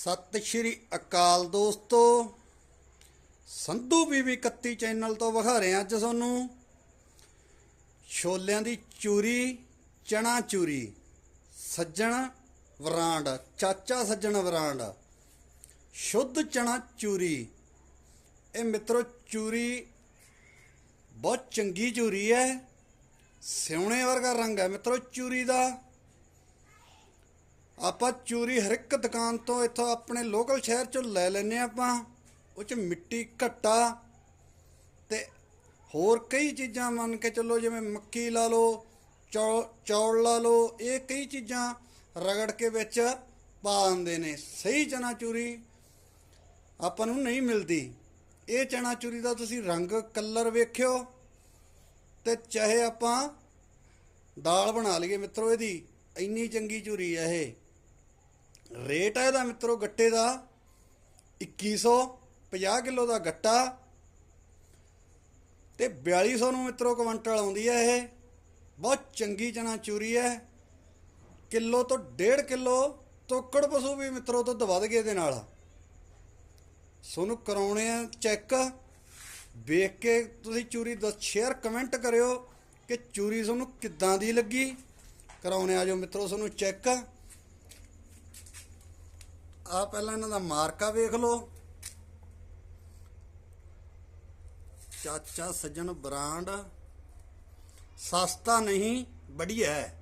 ਸਤਿ ਸ਼੍ਰੀ ਅਕਾਲ ਦੋਸਤੋ। ਸੰਧੂ ਬੀਬੀ 31 ਚੈਨਲ ਤੋਂ ਵਿਖਾ ਰਹੇ ਹਾਂ ਅੱਜ ਤੁਹਾਨੂੰ। ਛੋਲਿਆਂ ਦੀ ਚੂਰੀ, ਚਣਾ ਚੂਰੀ, ਸੱਜਣ ਵਰਾਂਡ, ਚਾਚਾ ਸੱਜਣ ਵਰਾਂਡ, ਸ਼ੁੱਧ ਚਣਾ ਚੂਰੀ। ਇਹ ਮਿੱਤਰੋ, ਚੂਰੀ ਬਹੁਤ ਚੰਗੀ ਚੂਰੀ ਹੈ। ਸਿਉਣੇ ਵਰਗਾ ਰੰਗ ਹੈ ਮਿੱਤਰੋ, ਚੂਰੀ ਦਾ। ਆਪਾਂ ਚੂਰੀ ਹਰ ਇੱਕ ਦੁਕਾਨ ਤੋਂ ਇੱਥੋਂ ਆਪਣੇ ਲੋਕਲ ਸ਼ਹਿਰ ਚੋਂ ਲੈ ਲੈਨੇ ਆਂ ਆਪਾਂ। ਉਹ ਚ ਮਿੱਟੀ ਘੱਟਾ ਤੇ ਹੋਰ ਕਈ ਚੀਜ਼ਾਂ ਮੰਨ ਕੇ ਚੱਲੋ, ਜਿਵੇਂ ਮੱਕੀ ਲਾ ਲਓ ਚੌ- ਚੌਲ ਲਾ ਲਓ, ਇਹ ਕਈ ਚੀਜ਼ਾਂ ਰਗੜ ਕੇ ਵਿੱਚ ਪਾ ਦਿੰਦੇ ਨੇ। ਸਹੀ ਚਨਾ ਚੂਰੀ ਆਪਾਂ ਨੂੰ ਨਹੀਂ ਮਿਲਦੀ। ਇਹ ਚਨਾ ਚੂਰੀ ਦਾ ਤੁਸੀਂ ਰੰਗ, ਕਲਰ ਵੇਖਿਓ ਤੇ ਚਾਹੇ ਆਪਾਂ ਦਾਲ ਬਣਾ ਲਈਏ ਮਿੱਤਰੋ ਇਹਦੀ, ਇੰਨੀ ਚੰਗੀ ਚੂਰੀ ਹੈ ਇਹ। ਰੇਟ ਹੈ ਇਹਦਾ ਮਿੱਤਰੋ ਗੱਟੇ ਦਾ 2100 50 ਕਿਲੋ ਦਾ ਗੱਟਾ ਤੇ 4200 ਨੂੰ ਮਿੱਤਰੋ ਕੁਇੰਟਲ ਆਉਂਦੀ ਹੈ ਇਹ। ਬਹੁਤ ਚੰਗੀ ਚਨਾ ਚੂਰੀ ਹੈ। ਕਿਲੋ ਤੋਂ 1.5 ਕਿਲੋ ਤੋਕੜ ਪਸ਼ੂ ਵੀ ਮਿੱਤਰੋ ਤੋਂ ਵੱਧ ਗਏ ਦੇ ਨਾਲ। ਸੋਨੂੰ ਕਰਾਉਣੇ ਆ ਚੈੱਕ। ਵੇਖ ਕੇ ਤੁਸੀਂ ਚੂਰੀ ਦਾ ਸ਼ੇਅਰ ਕਮੈਂਟ ਕਰਿਓ ਕਿ ਚੂਰੀ ਤੁਹਾਨੂੰ ਕਿੱਦਾਂ ਦੀ ਲੱਗੀ। ਕਰਾਉਣੇ ਆ ਜੋ ਮਿੱਤਰੋ ਤੁਹਾਨੂੰ ਚੈੱਕ। ਆ ਪਹਿਲਾਂ ਇਹਨਾਂ ਦਾ ਮਾਰਕਾ ਵੇਖ ਲਓ। ਚਾਚਾ ਸੱਜਣ ਬ੍ਰਾਂਡ, ਸਸਤਾ ਨਹੀਂ, ਵਧੀਆ ਹੈ।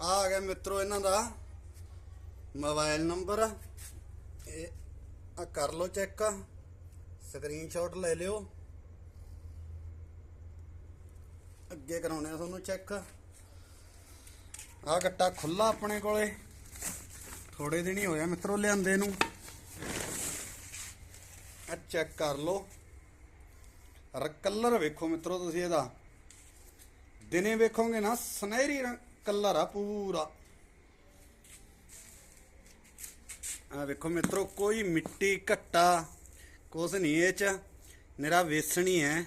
ਆ ਆ ਗਿਆ ਮਿੱਤਰੋ ਇਹਨਾਂ ਦਾ ਮੋਬਾਈਲ ਨੰਬਰ। ਇਹ ਆ ਕਰ ਲਓ ਚੈੱਕ। ਸਕਰੀਨਸ਼ਾਟ ਲੈ ਲਿਓ। ਅੱਗੇ ਕਰਾਉਣੇ ਆ ਤੁਹਾਨੂੰ ਚੈੱਕ। ਆ ਗੱਟਾ ਖੁੱਲਾ ਆਪਣੇ ਕੋਲੇ। ਥੋੜੇ ਦਿਨ ਹੀ ਹੋਇਆ ਮਿੱਤਰੋ ਲਿਆਂਦੇ ਨੂੰ। ਆ ਚੈੱਕ ਕਰ ਲਓ। ਰ, ਕਲਰ ਵੇਖੋ ਮਿੱਤਰੋ ਤੁਸੀਂ ਇਹਦਾ। ਦਿਨੇ ਵੇਖੋਗੇ ਨਾ, ਸੁਨਹਿਰੀ ਰੰਗ ਕਲਰ ਆ ਪੂਰਾ। ਆ ਵੇਖੋ ਮਿੱਤਰੋ, ਕੋਈ ਮਿੱਟੀ ਘੱਟਾ, ਕੁਛ ਨਹੀਂ ਇਹ ਚ। ਨਿਰਾ ਵੇਸਣ ਹੀ ਹੈ।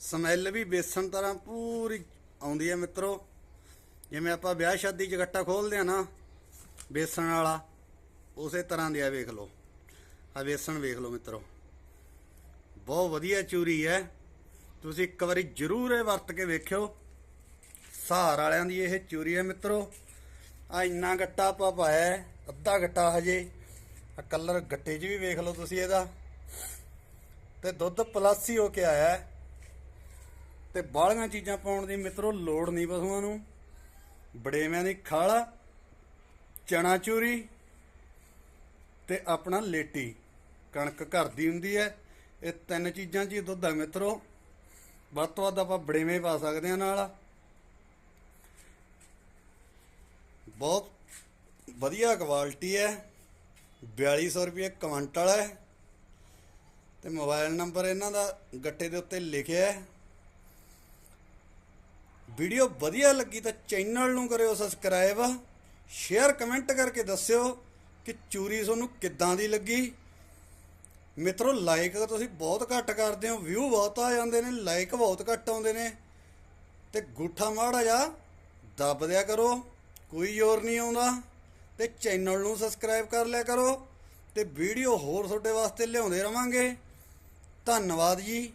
ਸਮੈਲ ਵੀ ਵੇਸਣ ਤਰ੍ਹਾਂ ਪੂਰੀ ਆਉਂਦੀ ਹੈ ਮਿੱਤਰੋ। ਜਿਵੇਂ ਆਪਾਂ ਵਿਆਹ ਸ਼ਾਦੀ 'ਚ ਗੱਟਾ ਖੋਲਦੇ ਆ ਨਾ ਵੇਸਣ ਵਾਲਾ, ਉਸੇ ਤਰ੍ਹਾਂ ਦੀ ਆ ਵੇਖ ਲਓ। ਆ ਵੇਸਣ ਵੇਖ ਲਓ ਮਿੱਤਰੋ। ਬਹੁਤ ਵਧੀਆ ਚੂਰੀ ਹੈ। ਤੁਸੀਂ ਇੱਕ ਵਾਰੀ ਜ਼ਰੂਰ ਇਹ ਵਰਤ ਕੇ ਵੇਖਿਓ। ਸਹਾਰ ਵਾਲਿਆਂ ਦੀ ਇਹ ਚੂਰੀ ਹੈ ਮਿੱਤਰੋ। ਆ ਇੰਨਾ ਗੱਟਾ ਆਪਾਂ ਪਾਇਆ ਅੱਧਾ ਗੱਟਾ ਹਜੇ। ਆ ਕਲਰ ਗੱਟੇ 'ਚ ਵੀ ਵੇਖ ਲਓ ਤੁਸੀਂ ਇਹਦਾ। ਤੇ ਦੁੱਧ ਪਲੱਸ ਹੀ ਹੋ ਕੇ ਆਇਆ ਹੈ। ਤੇ ਬਾਹਲੀਆਂ ਚੀਜ਼ਾਂ ਪਾਉਣ ਦੀ ਮਿੱਤਰੋ ਲੋੜ ਨਹੀਂ ਪਸ਼ੂਆਂ ਨੂੰ। ਬੜੇਵਿਆਂ ਦੀ ਖਾਲ ਚਣਾ ਚੂਰੀ ਤੇ ਆਪਣਾ ਲੇਟੀ। ਕਣਕ ਘਰ ਦੀ ਹੁੰਦੀ ਹੈ। ਇਹ ਤਿੰਨ ਚੀਜ਼ਾਂ 'ਚ ਹੀ ਦੁੱਧ ਹੈ ਮਿੱਤਰੋ। ਵੱਧ ਤੋਂ ਵੱਧ ਆਪਾਂ ਬੜੇਵੇਂ ਪਾ ਸਕਦੇ ਹਾਂ ਨਾਲ। ਬਹੁਤ ਵਧੀਆ ਕੁਆਲਿਟੀ ਹੈ। 4200 ਰੁਪਏ ਕੁਇੰਟਲ ਹੈ। ਤੇ ਮੋਬਾਈਲ ਨੰਬਰ ਇਹਨਾਂ ਦਾ ਗੱਟੇ ਦੇ ਉੱਤੇ ਲਿਖਿਆ ਹੈ। ਵੀਡੀਓ ਵਧੀਆ ਲੱਗੀ ਤਾਂ ਚੈਨਲ ਨੂੰ ਕਰਿਓ ਸਬਸਕ੍ਰਾਈਬ ਸ਼ੇਅਰ ਕਮੈਂਟ ਕਰਕੇ ਦੱਸਿਓ ਕਿ ਚੂਰੀ ਤੁਹਾਨੂੰ ਕਿੱਦਾਂ ਦੀ ਲੱਗੀ। ਮਿੱਤਰੋ ਲਾਈਕ ਤੁਸੀਂ ਬਹੁਤ ਘੱਟ ਕਰਦੇ ਹੋ ਵਿਊ ਬਹੁਤ ਆ ਜਾਂਦੇ ਨੇ ਲਾਈਕ ਬਹੁਤ ਘੱਟ ਆਉਂਦੇ ਨੇ। ਤੇ ਗੁੱਠਾ ਮਾੜਾ ਜਾ ਦੱਬ ਦਿਆ ਕਰੋ, ਕੋਈ ਜ਼ੋਰ ਨਹੀਂ ਆਉਂਦਾ। ਤੇ ਚੈਨਲ ਨੂੰ ਸਬਸਕ੍ਰਾਈਬ ਕਰ ਲਿਆ ਕਰੋ ਤੇ ਵੀਡੀਓ ਹੋਰ ਤੁਹਾਡੇ ਵਾਸਤੇ ਲਿਆਉਂਦੇ ਰਵਾਂਗੇ। ਧੰਨਵਾਦ ਜੀ।